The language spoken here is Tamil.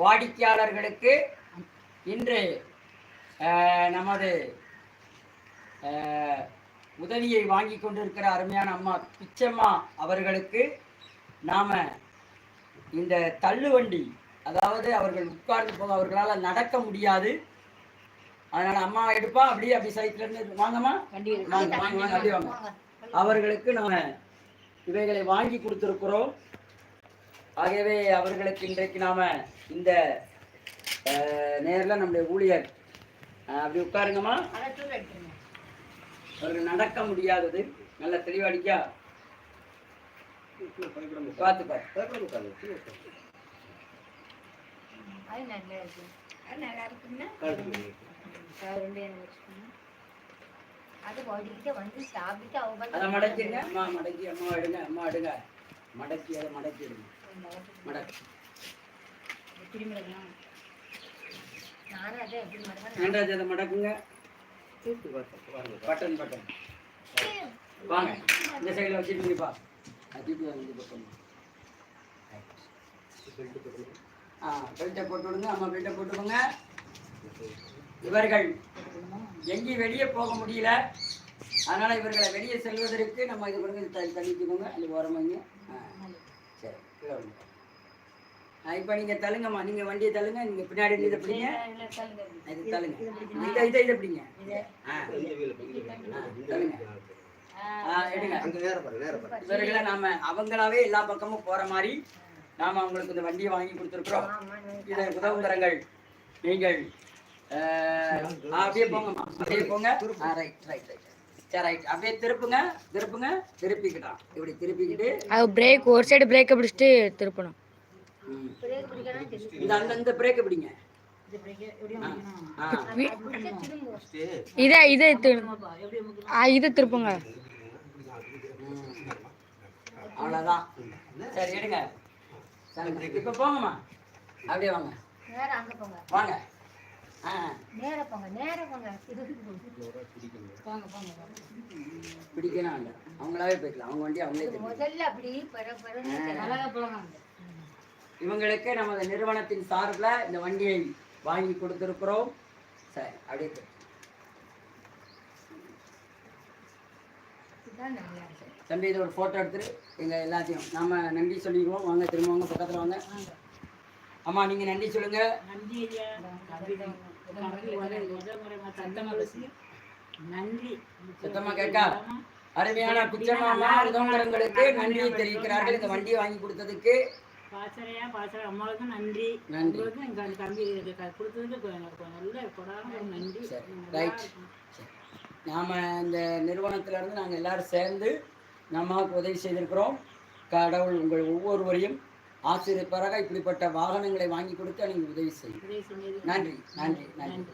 வாடிக்கையாளர்களுக்கு இன்று நமது உதவியை வாங்கி கொண்டிருக்கிற அருமையான அம்மா பிச்சம்மா அவர்களுக்கு நாம இந்த தள்ளுவண்டி அதாவது அவர்கள் உட்கார்ந்து போக அவர்களால் நடக்க முடியாது. அதனால அம்மா எடுப்பா அப்படியே அப்படி சைட்ல இருந்து வாங்கம்மா. வாங்க வாங்க வாங்க அப்படியே வாங்க. அவர்களுக்கு நாம இவைகளை வாங்கி கொடுத்திருக்கிறோம். ஆகவே அவர்களுக்கு இன்றைக்கு நாம இந்த நேரில் நேர்ல நம்முடைய ஊழியர் அப்படி உட்காருங்கம்மா. அவர்கள் நடக்க முடியாதது. நல்ல தெளிவடிக்கா பார்த்து பார்த்து அது நல்லா இருக்குன்னா அது வந்து சாப்பிட்டு அவங்க அதை மடக்கிடுங்க. அம்மா மடக்கி அம்மா எடுங்க. அம்மா எடுங்க. மடக்கி அதை மடக்கிடுங்க. நானும் அதை மடக்குங்க. Button button. வாங்க. இந்த சைடில் திருப்பி வாங்க இந்த பக்கம் ஆ பெல்ட்டை போட்டு விடுங்க. அம்மா பெல்ட்டை போட்டுக்கோங்க இவர்கள் எங்கேயும் வெளியே போக முடியல. அதனால இவர்களை வெளியே செல்வதற்கு நம்ம இது பண்ணி த தள்ளிட்டுக்கோங்க அது ஓரமாங்க ஆ சரி கீழே விடுங்க. ஆ இப்போ நீங்கள் தள்ளுங்கம்மா. நீங்கள் வண்டியை தள்ளுங்க. நீங்கள் பின்னாடி இருந்து இதை பிடிங்க. இது தள்ளுங்க. இதை இதை இதை பிடிங்க. ஆ. தள்ளுங்க. ஆ எடுங்க. இவர்களை நாம அவங்களாவே எல்லா பக்கமும் போற மாதிரி நாம அவங்களுக்கு இந்த வண்டியை வாங்கி கொடுத்துருக்குறோம். இதை உதவுகரங்கள் நீங்கள் அப்படியே போங்கம்மா. அப்படியே போங்க. ரைட் ரைட் ரைட் சரி ரைட் அப்படியே திருப்புங்க திருப்புங்க திருப்பிக்கிட்டான் இப்படி திருப்பிக்கிட்டு பிரேக் ஒரு சைடு பிரேக்கை பிடிச்சிட்டு திருப்பணும் ம். பிரேக் பிடிக்கணும் தெரியும் இந்த அந்த இந்த பிரேக் பிடிங்க இதை இதை இதை திருப்புங்க. ம். அவ்வளவுதான். சரி எடுங்க. இப்ப போங்கம்மா. அப்படியே வாங்க. நேரா அங்க போங்க. வாங்க. ஆ. நேரா போங்க நேரா போங்க. போங்க போங்க பிடிக்கணும் அவங்களாவே போய்க்கலாம். அவங்க வண்டி அவங்களே முதல்ல அப்படி இவங்களுக்கு நமது நிறுவனத்தின் சார்பில் இந்த வண்டியை வாங்கி கொடுத்துருக்குறோம். சரி அப்படியே. இருக்கு தம்பி இதை ஒரு ஃபோட்டோ எடுத்துட்டு எங்கள் எல்லாத்தையும். நாம நன்றி சொல்லிக்குவோம். வாங்க திரும்ப வாங்க பக்கத்தில் வாங்க. அம்மா நீங்கள் நன்றி சொல்லுங்க. சுத்தமாக கேட்கா. அருமையான பிச்சைமாமா உதவங்களுக்கு நன்றியை தெரிவிக்கிறார்கள். இந்த வண்டியை வாங்கி கொடுத்ததுக்கு பாசறையா பாசறை. அம்மாவுக்கு நன்றி. நன்றி. உங்களுக்கும் எங்க அந்த தம்பி கொடுத்ததுக்கு கொ- கொ- நல்ல கொடாம ஒரு நன்றி. ரைட். நாம் இந்த நிறுவனத்துல இருந்து நாங்கள் எல்லாரும் சேர்ந்து நம்மாவுக்கு உதவி செய்திருக்கிறோம். கடவுள் உங்கள் ஒவ்வொருவரையும் ஆசிரியப்பாராக இப்படிப்பட்ட வாகனங்களை வாங்கி கொடுத்து நீங்கள் உதவி செய்யும் நன்றி. நன்றி. நன்றி.